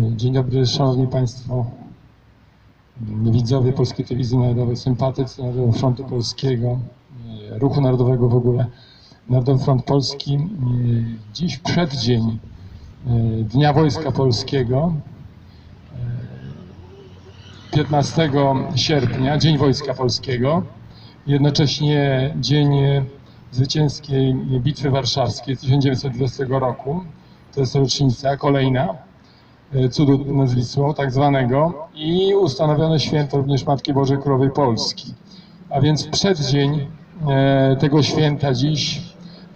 Dzień dobry, Szanowni Państwo, widzowie Polskiej Telewizji Narodowej, sympatycy Narodowego Frontu Polskiego, Ruchu Narodowego w ogóle. Narodowy Front Polski dziś przeddzień Dnia Wojska Polskiego, 15 sierpnia, Dzień Wojska Polskiego, jednocześnie Dzień Zwycięskiej Bitwy Warszawskiej z 1920 roku. To jest rocznica kolejna cudu nad Wisłą, tak zwanego, i ustanowiono święto również Matki Bożej Królowej Polski. A więc przeddzień e, tego święta dziś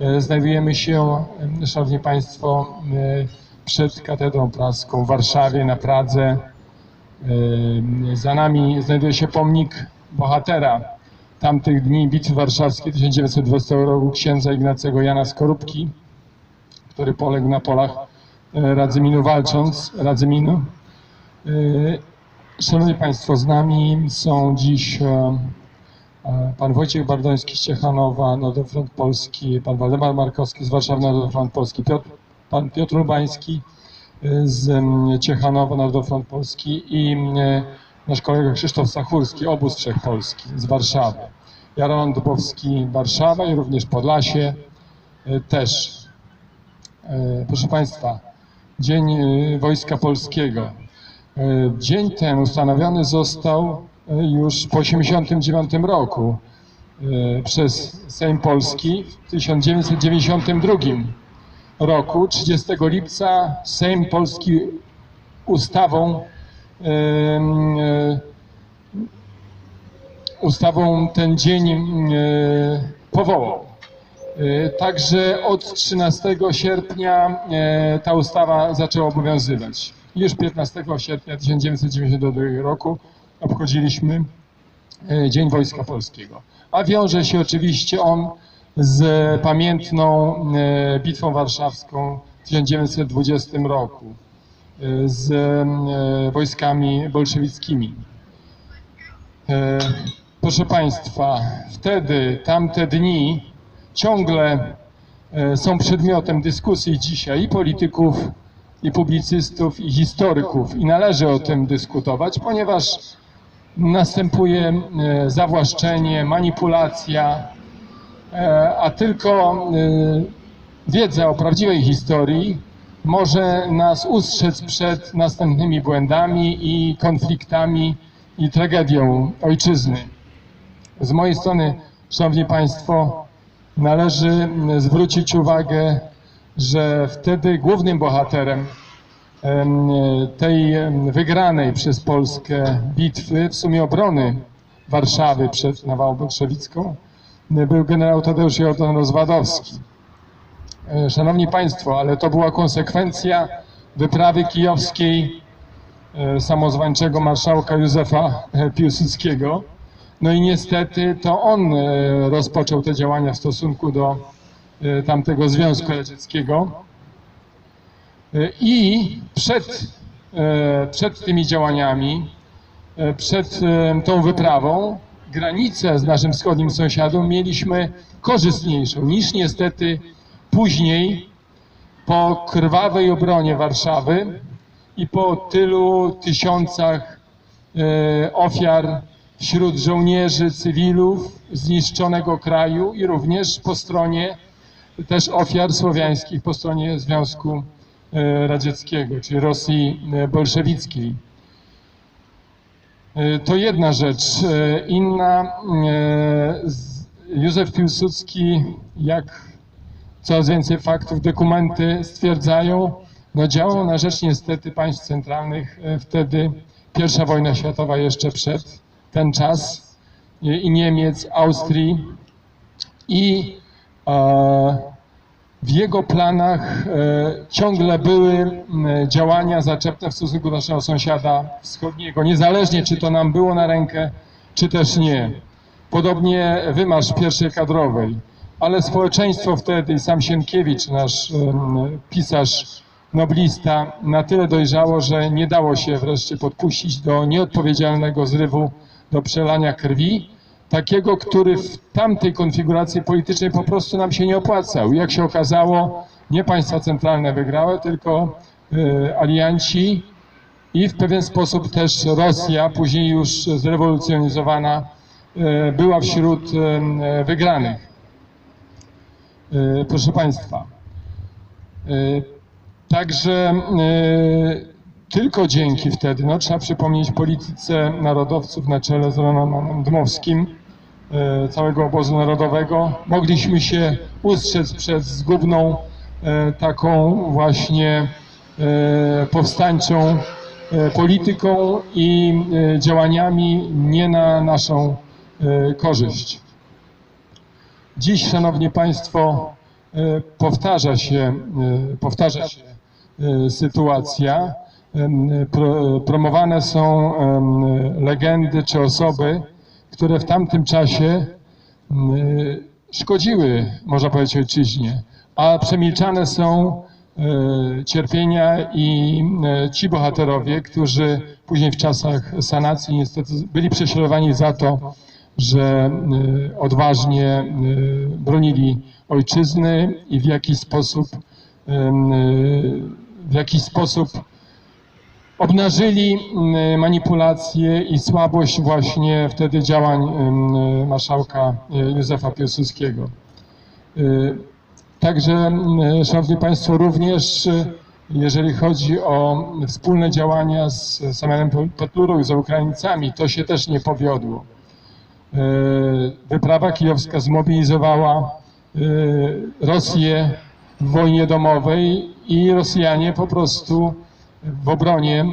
e, znajdujemy się, Szanowni Państwo, przed Katedrą Praską w Warszawie, na Pradze. Za nami znajduje się pomnik bohatera tamtych dni Bitwy Warszawskiej 1920 roku księdza Ignacego Jana Skorupki, który poległ na polach Radzyminu walcząc, Radzyminu. E, Szanowni Państwo, z nami są dziś e, e, pan Wojciech Bardoński z Ciechanowa, Narodowy Front Polski, pan Waldemar Markowski z Warszawy, Narodowy Front Polski, Piotr, pan Piotr Lubański z Ciechanowa, Narodowy Front Polski i nasz kolega Krzysztof Sachurski, Obóz Wszechpolski z Warszawy. Jaron Dubowski, Warszawa i również Podlasie też. Proszę Państwa, Dzień e, Wojska Polskiego. E, Dzień ten ustanowiony został e, już po 1989 roku przez Sejm Polski w 1992 roku. 30 lipca Sejm Polski ustawą ustawą ten dzień powołał. E, Także od 13 sierpnia e, ta ustawa zaczęła obowiązywać. Już 15 sierpnia 1992 roku obchodziliśmy e, Dzień Wojska Polskiego. A wiąże się oczywiście on z pamiętną Bitwą Warszawską w 1920 roku z wojskami bolszewickimi. Proszę Państwa, wtedy, tamte dni ciągle e, są przedmiotem dyskusji dzisiaj i polityków, i publicystów, i historyków i należy o tym dyskutować, ponieważ następuje e, zawłaszczenie, manipulacja, e, a tylko wiedza o prawdziwej historii może nas ustrzec przed następnymi błędami i konfliktami i tragedią ojczyzny. Z mojej strony, Szanowni Państwo, należy zwrócić uwagę, że wtedy głównym bohaterem em, tej wygranej przez Polskę bitwy, w sumie obrony Warszawy przed nawałą bolszewicką, był generał Tadeusz Jordan Rozwadowski. E, Szanowni Państwo, ale to była konsekwencja wyprawy kijowskiej e, samozwańczego marszałka Józefa e, Piłsudskiego. No i niestety to on e, rozpoczął te działania w stosunku do e, tamtego Związku Radzieckiego. E, I przed, przed tymi działaniami, przed tą wyprawą, granicę z naszym wschodnim sąsiadem mieliśmy korzystniejszą niż niestety później po krwawej obronie Warszawy i po tylu tysiącach ofiar wśród żołnierzy, cywilów zniszczonego kraju i również po stronie też ofiar słowiańskich po stronie Związku e, Radzieckiego, czyli Rosji e, bolszewickiej. E, To jedna rzecz. Inna, Józef Piłsudski, jak coraz więcej faktów, dokumenty stwierdzają, no działał na rzecz niestety państw centralnych wtedy, pierwsza wojna światowa jeszcze przed ten czas e, i Niemiec, Austrii. I e, w jego planach e, ciągle były działania zaczepne w stosunku do naszego sąsiada wschodniego, niezależnie czy to nam było na rękę, czy też nie. Podobnie wymarsz pierwszej kadrowej, ale społeczeństwo wtedy sam Sienkiewicz, nasz pisarz, noblista, na tyle dojrzało, że nie dało się wreszcie podpuścić do nieodpowiedzialnego zrywu, do przelania krwi, takiego, który w tamtej konfiguracji politycznej po prostu nam się nie opłacał. Jak się okazało, nie państwa centralne wygrały, tylko e, alianci i w pewien sposób też Rosja, później już zrewolucjonizowana, e, była wśród e, wygranych. Proszę Państwa, także tylko dzięki wtedy, no trzeba przypomnieć polityce narodowców na czele z Romanem Dmowskim, e, całego obozu narodowego, mogliśmy się ustrzec przed zgubną e, taką właśnie e, powstańczą polityką i działaniami nie na naszą korzyść. Dziś, Szanowni Państwo, powtarza się, powtarza się sytuacja. Pro, promowane są legendy czy osoby, które w tamtym czasie szkodziły, można powiedzieć, ojczyźnie, a przemilczane są e, cierpienia i e, ci bohaterowie, którzy później w czasach sanacji niestety byli prześladowani za to, że e, odważnie bronili ojczyzny i w jakiś sposób w jakiś sposób obnażyli mm, manipulacje i słabość właśnie wtedy działań mm, marszałka e, Józefa Piłsudskiego. E, Także, mm, Szanowni Państwo, również e, jeżeli chodzi o wspólne działania z Samuelem Petlurą i z Ukraińcami, to się też nie powiodło. E, Wyprawa kijowska zmobilizowała e, Rosję w wojnie domowej i Rosjanie po prostu w obronie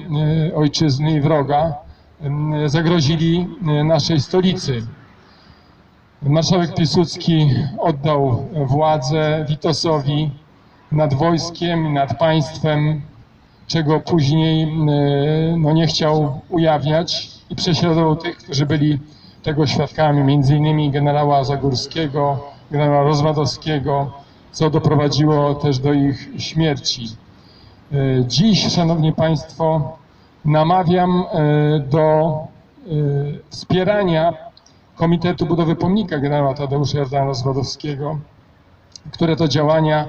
e, ojczyzny i wroga em, zagrozili e, naszej stolicy. Marszałek Piłsudski oddał władzę Witosowi nad wojskiem i nad państwem, czego później e, no, nie chciał ujawniać i prześladował tych, którzy byli tego świadkami, między innymi generała Zagórskiego, generała Rozwadowskiego, co doprowadziło też do ich śmierci. E, Dziś, Szanowni Państwo, namawiam e, do e, wspierania Komitetu Budowy Pomnika generała Tadeusza Jordana Rozwadowskiego, które to działania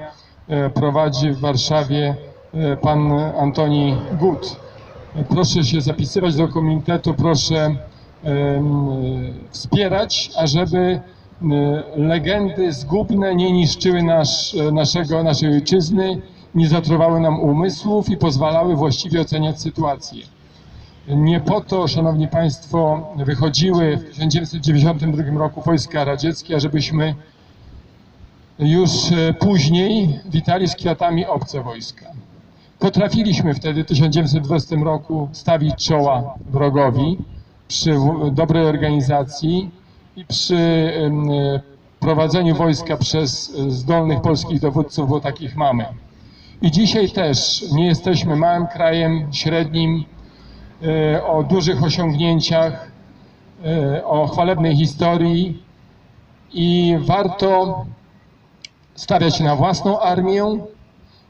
prowadzi w Warszawie pan Antoni Gut. Proszę się zapisywać do komitetu, proszę wspierać, ażeby legendy zgubne nie niszczyły nasz, naszego, naszej ojczyzny, nie zatruwały nam umysłów i pozwalały właściwie oceniać sytuację. Nie po to, Szanowni Państwo, wychodziły w 1992 roku wojska radzieckie, ażebyśmy już e, później witali z kwiatami obce wojska. Potrafiliśmy wtedy w 1920 roku stawić czoła wrogowi przy dobrej organizacji i przy e, prowadzeniu wojska przez e, zdolnych polskich dowódców, bo takich mamy. I dzisiaj też nie jesteśmy małym krajem, średnim, e, o dużych osiągnięciach, e, o chwalebnej historii i warto stawiać na własną armię,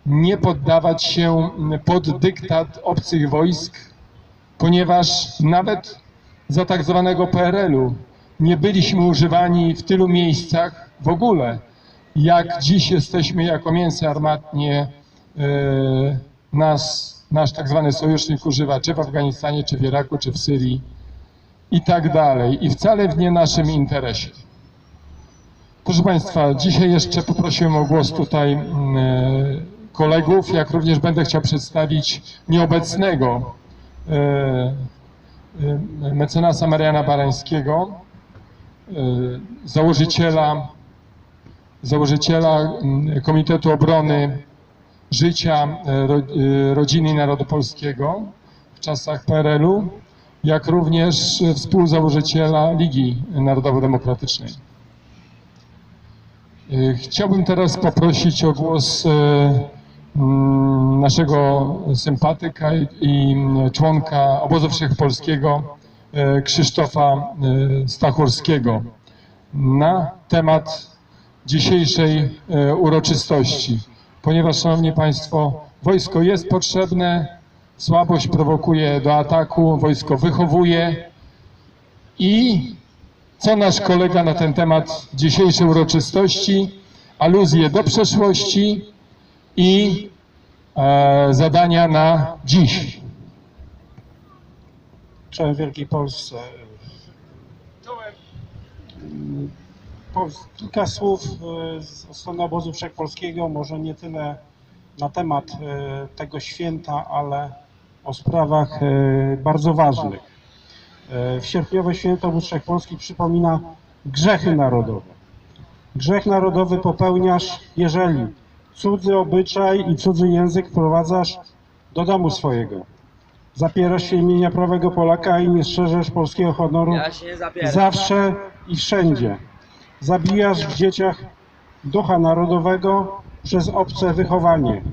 nie poddawać się pod dyktat obcych wojsk, ponieważ nawet za tak zwanego PRL-u nie byliśmy używani w tylu miejscach w ogóle, jak dziś jesteśmy jako mięso armatnie e, nas, nasz tak zwany sojusznik używa, czy w Afganistanie, czy w Iraku, czy w Syrii i tak dalej. I wcale w nie naszym interesie. Proszę Państwa, dzisiaj jeszcze poprosiłem o głos tutaj e, kolegów, jak również będę chciał przedstawić nieobecnego e, mecenasa Mariana Barańskiego, założyciela, założyciela Komitetu Obrony Życia e, e, Rodziny i Narodu Polskiego w czasach PRL-u, jak również współzałożyciela Ligi Narodowo-Demokratycznej. E, Chciałbym teraz poprosić o głos mm, naszego sympatyka i- członka Obozu Wszechpolskiego Krzysztofa Stachurskiego na temat dzisiejszej uroczystości. Ponieważ, Szanowni Państwo, wojsko jest potrzebne, słabość prowokuje do ataku, wojsko wychowuje i co nasz kolega na ten temat dzisiejszej uroczystości, aluzje do przeszłości i e, zadania na dziś. Czołem Wielkiej Polsce. Po, kilka słów e, z strony obozu wszechpolskiego, może nie tyle na temat e, tego święta, ale o sprawach e, bardzo ważnych. W sierpniowe święto obóz wszechpolski przypomina grzechy narodowe. Grzech narodowy popełniasz, jeżeli cudzy obyczaj i cudzy język wprowadzasz do domu swojego. Zapierasz się imienia prawego Polaka i nie strzeżesz polskiego honoru Ja zawsze i wszędzie. Zabijasz w dzieciach ducha narodowego przez obce wychowanie.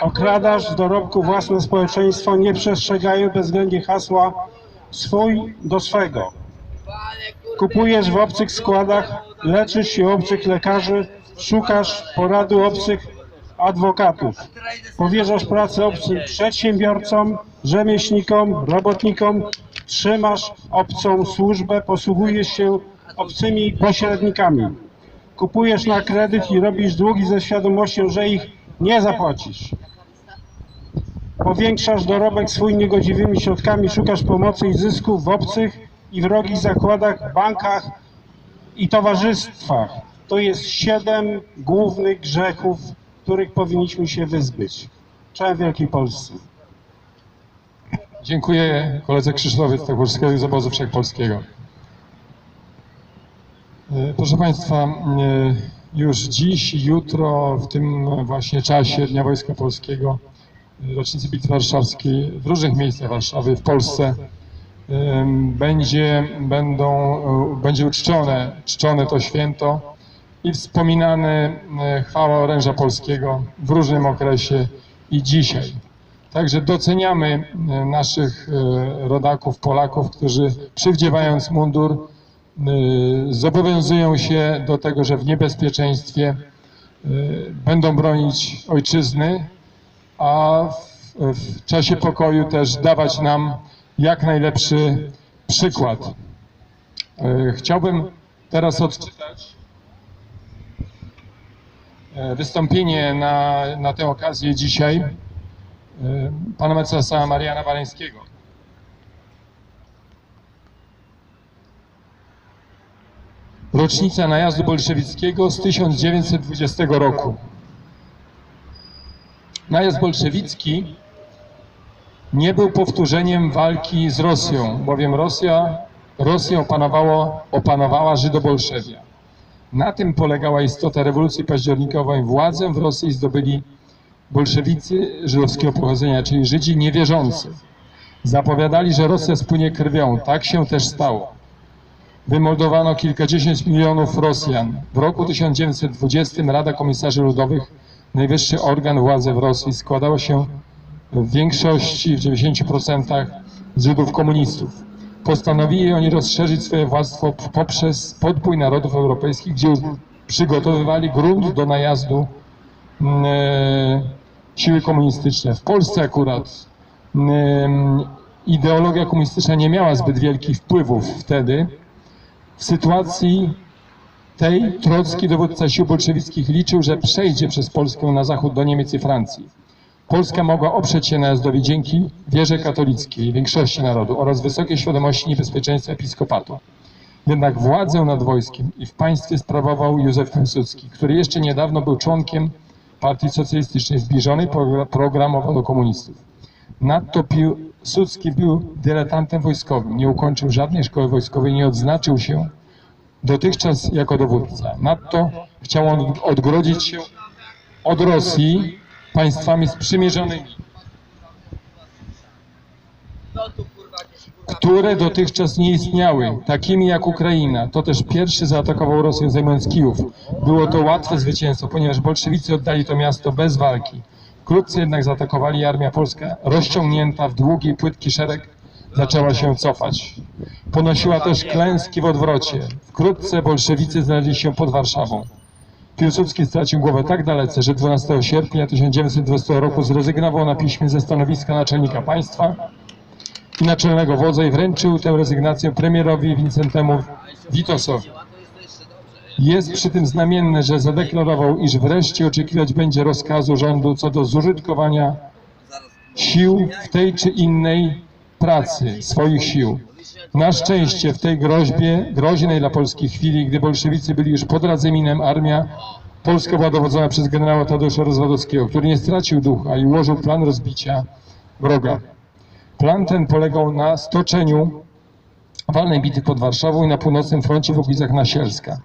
Okradasz z dorobku własne społeczeństwo, nie przestrzegając bezwzględnie hasła swój do swego. Kupujesz w obcych składach, leczysz się obcych lekarzy, szukasz porady obcych adwokatów. Powierzasz pracę obcym przedsiębiorcom, rzemieślnikom, robotnikom, trzymasz obcą służbę, posługujesz się obcymi pośrednikami. Kupujesz na kredyt i robisz długi ze świadomością, że ich nie zapłacisz. Powiększasz dorobek swój niegodziwymi środkami, szukasz pomocy i zysku w obcych i wrogich zakładach, bankach i towarzystwach. To jest siedem głównych grzechów, których powinniśmy się wyzbyć. Czołem Wielkiej Polsce. Dziękuję koledze Krzysztofie Stachurskiemu z obozu wszechpolskiego. E, Proszę Państwa, e, już dziś jutro, w tym właśnie czasie Dnia Wojska Polskiego, e, rocznicy Bitwy Warszawskiej, w różnych miejscach Warszawy, w Polsce, będzie, będą, będzie uczczone, czczone to święto i wspominane chwała oręża polskiego w różnym okresie i dzisiaj. Także doceniamy naszych rodaków, Polaków, którzy przywdziewając mundur zobowiązują się do tego, że w niebezpieczeństwie e, będą bronić ojczyzny, a w, w czasie pokoju też dawać nam jak najlepszy przykład. E, Chciałbym teraz odczytać wystąpienie na, na tę okazję dzisiaj pana mecenasa Mariana Waleńskiego. Rocznica najazdu bolszewickiego z 1920 roku. Najazd bolszewicki nie był powtórzeniem walki z Rosją, bowiem Rosja, Rosję opanowało, opanowała Żydobolszewia. Na tym polegała istota rewolucji październikowej. Władzę w Rosji zdobyli bolszewicy żydowskiego pochodzenia, czyli Żydzi niewierzący. Zapowiadali, że Rosja spłynie krwią. Tak się też stało. Wymordowano kilkadziesiąt milionów Rosjan. W roku 1920 Rada Komisarzy Ludowych, najwyższy organ władzy w Rosji, składała się w większości, w 90% z Żydów komunistów. Postanowili oni rozszerzyć swoje władztwo poprzez podbój narodów europejskich, gdzie przygotowywali grunt do najazdu mm, e, siły komunistyczne. W Polsce akurat mm, ideologia komunistyczna nie miała zbyt wielkich wpływów wtedy. W sytuacji tej Trocki, dowódca sił bolszewickich, liczył, że przejdzie przez Polskę na zachód do Niemiec i Francji. Polska mogła oprzeć się najazdowi dzięki wierze katolickiej większości narodu oraz wysokiej świadomości niebezpieczeństwa episkopatu. Jednak władzę nad wojskiem i w państwie sprawował Józef Piłsudski, który jeszcze niedawno był członkiem Partii Socjalistycznej zbliżonej progra- programowo do komunistów. Nadto Piłsudski był dyletantem wojskowym, nie ukończył żadnej szkoły wojskowej, nie odznaczył się dotychczas jako dowódca. Nadto chciał on odgrodzić się od Rosji państwami sprzymierzonymi, które dotychczas nie istniały, takimi jak Ukraina. To też pierwszy zaatakował Rosję zajmując Kijów. Było to łatwe zwycięstwo, ponieważ bolszewicy oddali to miasto bez walki. Wkrótce jednak zaatakowali armia polska, rozciągnięta w długi, płytki szereg, zaczęła się cofać. Ponosiła też klęski w odwrocie. Wkrótce bolszewicy znaleźli się pod Warszawą. Piłsudski stracił głowę tak dalece, że 12 sierpnia 1920 roku zrezygnował na piśmie ze stanowiska naczelnika państwa i naczelnego wodza i wręczył tę rezygnację premierowi Wincentemu Witosowi. Jest przy tym znamienne, że zadeklarował, iż wreszcie oczekiwać będzie rozkazu rządu co do zużytkowania sił w tej czy innej pracy, swoich sił. Na szczęście w tej groźbie, groźnej dla Polski chwili, gdy bolszewicy byli już pod Radzyminem, armia polska była dowodzona przez generała Tadeusza Rozwadowskiego, który nie stracił ducha i ułożył plan rozbicia wroga. Plan ten polegał na stoczeniu walnej bitwy pod Warszawą i na północnym froncie w okolicach Nasielska.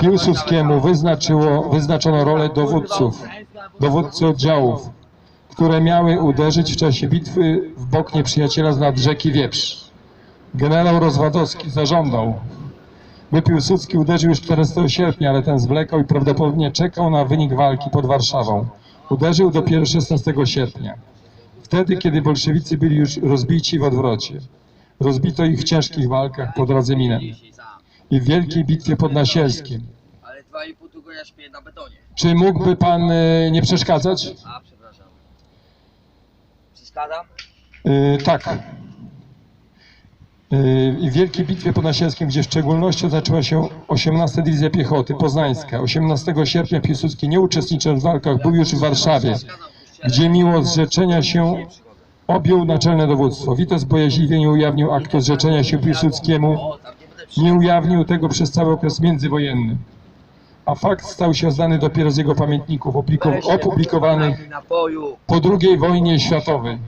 Piłsudskiemu wyznaczyło, wyznaczono rolę dowódców, dowódcy oddziałów, które miały uderzyć w czasie bitwy w bok nieprzyjaciela z nad rzeki Wieprz. Generał Rozwadowski zażądał, by Piłsudski uderzył już 14 sierpnia, ale ten zwlekał i prawdopodobnie czekał na wynik walki pod Warszawą. Uderzył dopiero 16 sierpnia, wtedy kiedy bolszewicy byli już rozbici w odwrocie. Rozbito ich w ciężkich walkach pod Radzyminem i w wielkiej bitwie pod Nasielskim. Ale dwa i pół tygodnia śpię na betonie. Czy mógłby pan e, nie przeszkadzać? A, przepraszam. Przeszkadza? E, tak. I w Wielkiej Bitwie pod Nasielskim, gdzie w szczególności zaczęła się 18 Dywizja Piechoty Poznańska. 18 sierpnia Piłsudski nie uczestniczył w walkach, był już w Warszawie, gdzie mimo zrzeczenia się objął naczelne dowództwo. Witos bojaźliwie nie ujawnił aktu zrzeczenia się Piłsudskiemu, nie ujawnił tego przez cały okres międzywojenny. A fakt stał się znany dopiero z jego pamiętników opublikowanych po II wojnie światowej.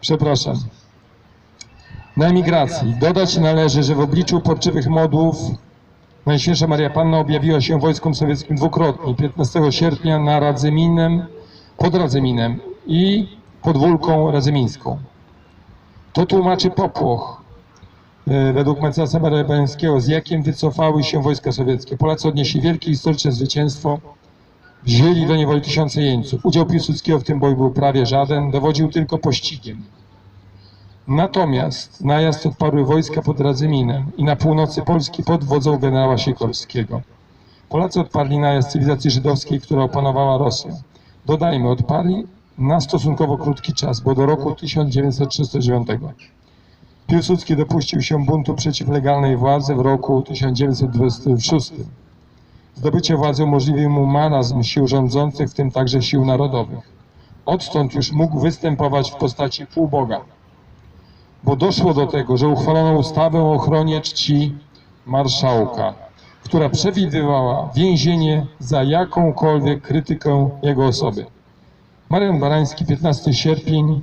Przepraszam. Na emigracji. Dodać należy, że w obliczu porczywych modłów Najświętsza Maria Panna objawiła się wojskom sowieckim dwukrotnie. 15 sierpnia na Radzyminem, pod Radzyminem i pod Wólką Radzymińską. To tłumaczy popłoch e, według mecenasa Berebańskiego, z jakim wycofały się wojska sowieckie. Polacy odnieśli wielkie historyczne zwycięstwo Wzięli do niewoli tysiące jeńców. Udział Piłsudskiego w tym boju był prawie żaden, dowodził tylko pościgiem. Natomiast najazd odparły wojska pod Radzyminem i na północy Polski pod wodzą generała Sikorskiego. Polacy odparli najazd cywilizacji żydowskiej, która opanowała Rosję. Dodajmy, odparli na stosunkowo krótki czas, bo do roku 1939. Piłsudski dopuścił się buntu przeciw legalnej władzy w roku 1926. Zdobycie władzy umożliwił mu marazm sił rządzących, w tym także sił narodowych. Odtąd już mógł występować w postaci półboga. Bo doszło do tego, że uchwalono ustawę o ochronie czci marszałka, która przewidywała więzienie za jakąkolwiek krytykę jego osoby. Marian Barański, 15 sierpień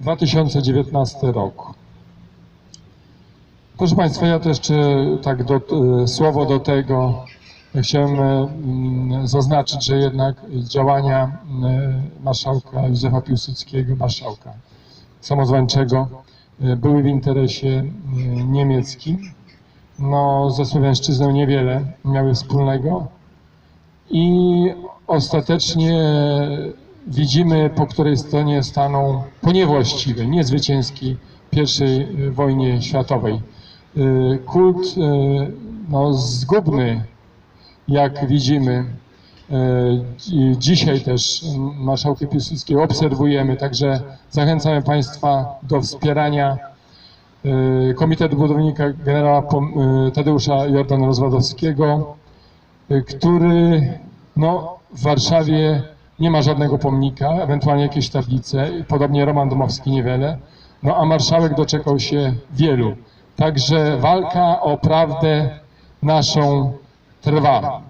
2019 rok. Proszę Państwa, ja jeszcze tak do, e, słowo do tego. Chciałem e, mm, zaznaczyć, że jednak działania e, marszałka Józefa Piłsudskiego, marszałka samozwańczego, e, były w interesie e, niemieckim. No, ze Słowiańszczyzną niewiele miały wspólnego i ostatecznie widzimy, po której stronie staną po niewłaściwej, niezwycięskiej pierwszej e, wojnie światowej. E, Kult e, no, zgubny jak widzimy. dzi- Dzisiaj też m, marszałka Piłsudskiego obserwujemy, także zachęcamy Państwa do wspierania e, Komitetu Budownika generała e, Tadeusza Jordana Rozwadowskiego, e, który no, w Warszawie nie ma żadnego pomnika, ewentualnie jakieś tablice, podobnie Roman Domowski niewiele, no a marszałek doczekał się wielu. Także walka o prawdę naszą trwa.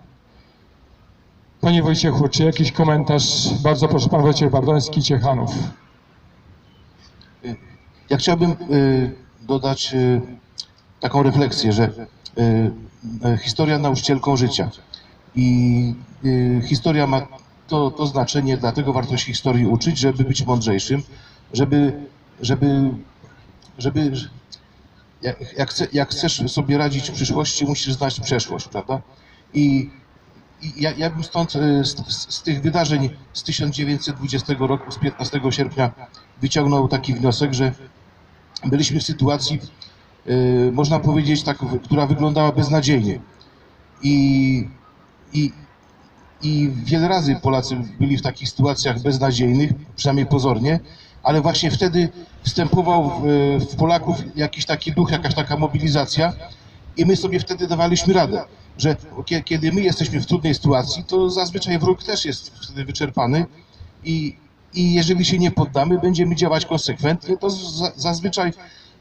Panie Wojciechu, czy jakiś komentarz? Bardzo proszę, pan Wojciech Bardoński, Ciechanów. Ja chciałbym y, dodać y, taką refleksję, że y, y, historia nauczycielką życia i historia ma to, to znaczenie, dlatego warto się historii uczyć, żeby być mądrzejszym, żeby, żeby, żeby jak, jak, chce, jak chcesz sobie radzić w przyszłości, musisz znać przeszłość, prawda? I, i ja, ja bym stąd z, z tych wydarzeń z 1920 roku, z 15 sierpnia wyciągnął taki wniosek, że byliśmy w sytuacji, y, można powiedzieć, tak, która wyglądała beznadziejnie. I, i, I wiele razy Polacy byli w takich sytuacjach beznadziejnych, przynajmniej pozornie, ale właśnie wtedy wstępował w, w Polaków jakiś taki duch, jakaś taka mobilizacja i my sobie wtedy dawaliśmy radę, że kie- kiedy my jesteśmy w trudnej sytuacji, to zazwyczaj wróg też jest wtedy wyczerpany i, i jeżeli się nie poddamy, będziemy działać konsekwentnie, to za, zazwyczaj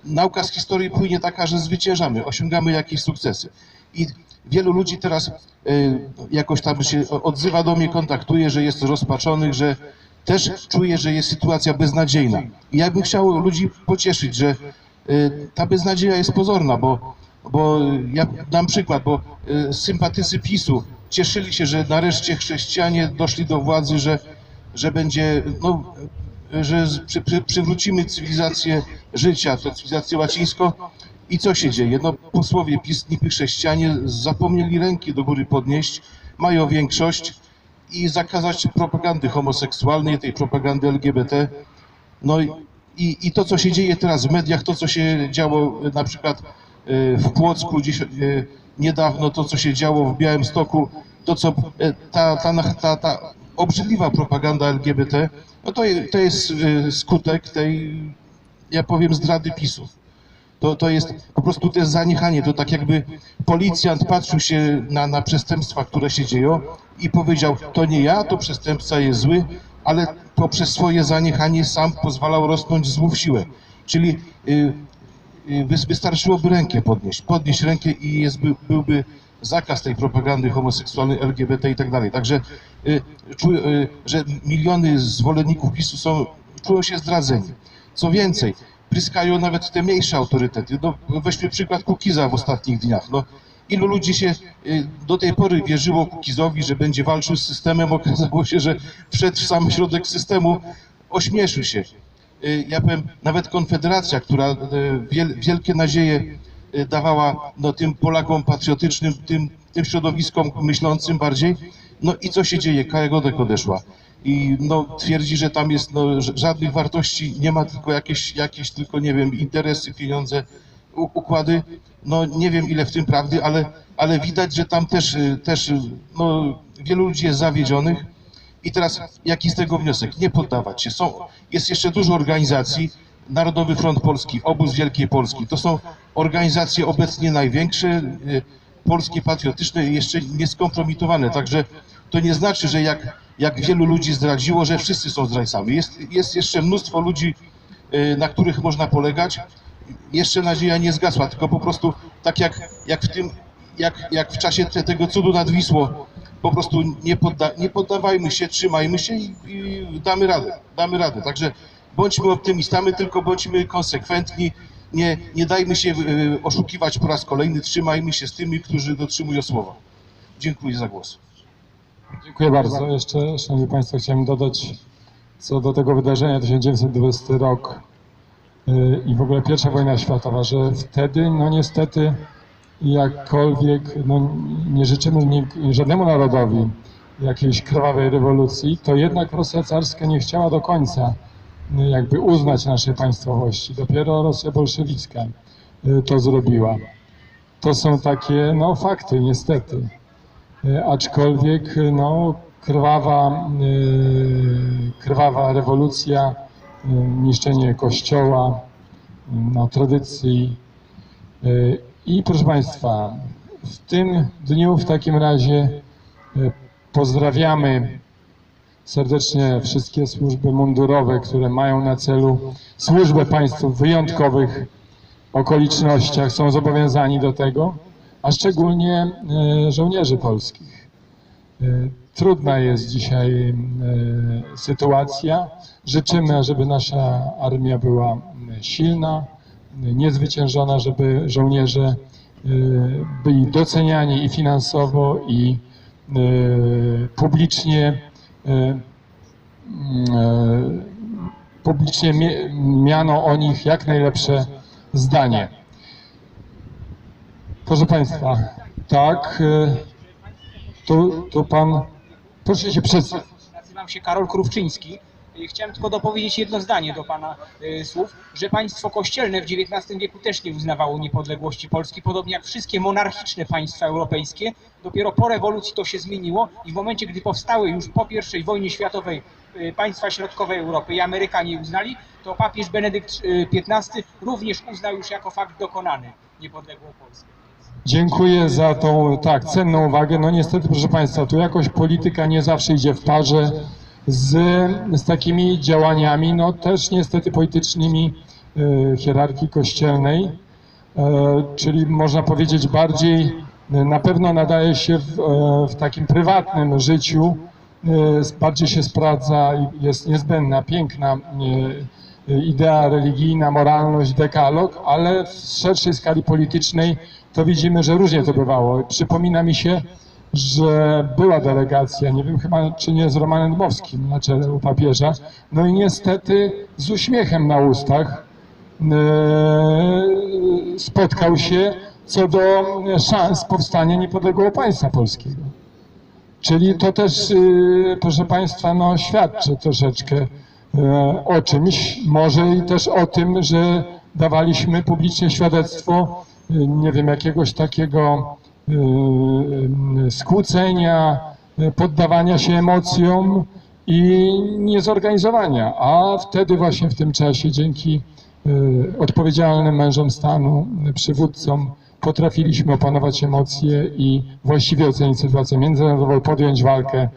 nauka z historii płynie taka, że zwyciężamy, osiągamy jakieś sukcesy. I wielu ludzi teraz y, jakoś tam się odzywa do mnie, kontaktuje, że jest rozpaczonych, że też czuje, że jest sytuacja beznadziejna. I ja bym chciał ludzi pocieszyć, że y, ta beznadzieja jest pozorna, bo, bo ja dam przykład, bo y, sympatycy PiSu cieszyli się, że nareszcie chrześcijanie doszli do władzy, że, że będzie, no, że przy, przy, przywrócimy cywilizację życia, tę cywilizację łacińską. I co się dzieje? No posłowie PiS, chrześcijanie zapomnieli ręki do góry podnieść, mają większość i zakazać propagandy homoseksualnej, tej propagandy LGBT. No i, i, to, co się dzieje teraz w mediach, to, co się działo na przykład e, w Płocku gdzieś e, niedawno, to, co się działo w Białymstoku, to, co e, ta, ta, ta, ta obrzydliwa propaganda LGBT, no to, to jest e, skutek tej, ja powiem, zdrady PiSu. To, to jest po prostu to jest zaniechanie. To tak jakby policjant patrzył się na, na przestępstwa, które się dzieją i powiedział, to nie ja, to przestępca jest zły, ale poprzez swoje zaniechanie sam pozwalał rosnąć złu w siłę. Czyli y, y, wys- wystarczyłoby rękę podnieść, podnieść rękę i jest, by, byłby zakaz tej propagandy homoseksualnej, LGBT i tak dalej. Także, y, y, że miliony zwolenników PiSu są, czują się zdradzeni. Co więcej, pryskają nawet te mniejsze autorytety. No, weźmy przykład Kukiza w ostatnich dniach. No, ilu ludzi się y, do tej pory wierzyło Kukizowi, że będzie walczył z systemem, okazało się, że wszedł w sam środek systemu, ośmieszył się. Ja powiem, nawet Konfederacja, która wiel, wielkie nadzieje dawała no, tym Polakom patriotycznym, tym, tym środowiskom myślącym bardziej, no i co się dzieje? Kaja Godek odeszła. I no, twierdzi, że tam jest no, żadnych wartości, nie ma tylko jakieś, jakieś tylko, nie wiem, interesy, pieniądze, układy. No nie wiem ile w tym prawdy, ale, ale widać, że tam też, y, też y, no, wielu ludzi jest zawiedzionych. I teraz jaki z tego wniosek? Nie poddawać się. Są, jest jeszcze dużo organizacji, Narodowy Front Polski, Obóz Wielkiej Polski. To są organizacje obecnie największe, y, polskie, patriotyczne jeszcze nieskompromitowane. Także to nie znaczy, że jak, jak wielu ludzi zdradziło, że wszyscy są zdrajcami. Jest, jest jeszcze mnóstwo ludzi, y, na których można polegać. Jeszcze nadzieja nie zgasła, tylko po prostu tak jak, jak w tym, jak, jak w czasie te, tego cudu nad Wisłą, po prostu nie, podda, nie poddawajmy się, trzymajmy się i, i damy radę, damy radę. Także bądźmy optymistami, tylko bądźmy konsekwentni, nie, nie dajmy się y, oszukiwać po raz kolejny, trzymajmy się z tymi, którzy dotrzymują słowa. Dziękuję za głos. Dziękuję bardzo. Jeszcze, Szanowni Państwo, chciałem dodać co do tego wydarzenia 1920 rok yy, i w ogóle pierwsza wojna światowa, że wtedy, no niestety, jakkolwiek no, nie życzymy żadnemu narodowi jakiejś krwawej rewolucji, to jednak Rosja carska nie chciała do końca jakby uznać naszej państwowości. Dopiero Rosja bolszewicka yy, to zrobiła. To są takie no, fakty, niestety. E, aczkolwiek e, no, krwawa, krwawa rewolucja, niszczenie kościoła, no, tradycji. I proszę Państwa, w tym dniu w takim razie pozdrawiamy serdecznie wszystkie służby mundurowe, które mają na celu służbę państwu w wyjątkowych okolicznościach, są zobowiązani do tego a szczególnie e, żołnierzy polskich. E, Trudna jest dzisiaj e, sytuacja. Życzymy, żeby nasza armia była silna, niezwyciężona, żeby żołnierze byli doceniani i finansowo, i publicznie. M, e, Publicznie miano o nich jak najlepsze zdanie. Proszę Państwa, tak, y, tu, tu Pan, proszę się przedstawić. Nazywam się Karol Krówczyński. Y, Chciałem tylko dopowiedzieć jedno zdanie do Pana y, słów, że państwo kościelne w XIX wieku też nie uznawało niepodległości Polski, podobnie jak wszystkie monarchiczne państwa europejskie. Dopiero po rewolucji to się zmieniło i w momencie, gdy powstały już po I wojnie światowej y, państwa środkowej Europy i Amerykanie uznali, to papież Benedykt y, XV również uznał już jako fakt dokonany niepodległą Polskę. Dziękuję za tą tak cenną uwagę. No niestety, proszę Państwa, tu jakoś polityka nie zawsze idzie w parze z, z takimi działaniami, no też niestety politycznymi e, hierarchii kościelnej, e, czyli można powiedzieć bardziej e, na pewno nadaje się w, w takim prywatnym życiu, bardziej się sprawdza i jest niezbędna, piękna idea religijna, moralność, dekalog, ale w szerszej skali politycznej to widzimy, że różnie to bywało. Przypomina mi się, że była delegacja, nie wiem chyba czy nie z Romanem Dmowskim na czele u papieża, no i niestety z uśmiechem na ustach e, spotkał się co do szans powstania niepodległego państwa polskiego. Czyli to też, y, proszę Państwa, no, świadczy troszeczkę e, o czymś, może i też o tym, że dawaliśmy publicznie świadectwo, nie wiem, jakiegoś takiego skłócenia, y, poddawania się emocjom i niezorganizowania. A wtedy właśnie w tym czasie dzięki y, odpowiedzialnym mężom stanu, y, przywódcom, potrafiliśmy opanować emocje i właściwie ocenić sytuację międzynarodową, podjąć walkę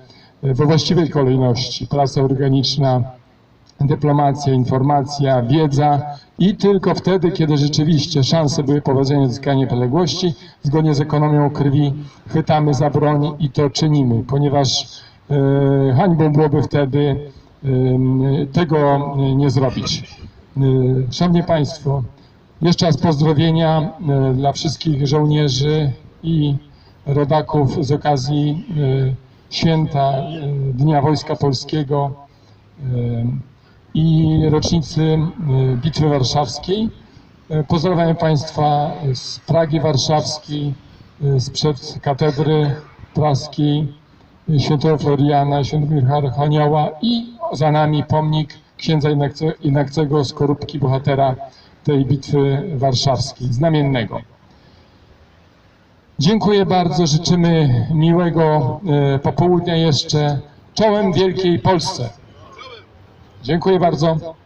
y, we właściwej kolejności. Praca organiczna, dyplomacja, informacja, wiedza i tylko wtedy, kiedy rzeczywiście szanse były powodzenia odzyskania niepodległości, zgodnie z ekonomią krwi chwytamy za broń i to czynimy, ponieważ e, hańbą byłoby wtedy e, tego nie zrobić. E, Szanowni Państwo, jeszcze raz pozdrowienia e, dla wszystkich żołnierzy i rodaków z okazji święta Dnia Wojska Polskiego i rocznicy e, Bitwy Warszawskiej. E, Pozdrawiam Państwa z Pragi Warszawskiej, e, sprzed katedry praskiej e, świętego Floriana, świętego Michała Archanioła i za nami pomnik księdza Inakce- Inakcego Skorupki, bohatera tej bitwy warszawskiej, znamiennego. Dziękuję bardzo, życzymy miłego popołudnia jeszcze. Czołem Wielkiej Polsce. Dziękuję bardzo.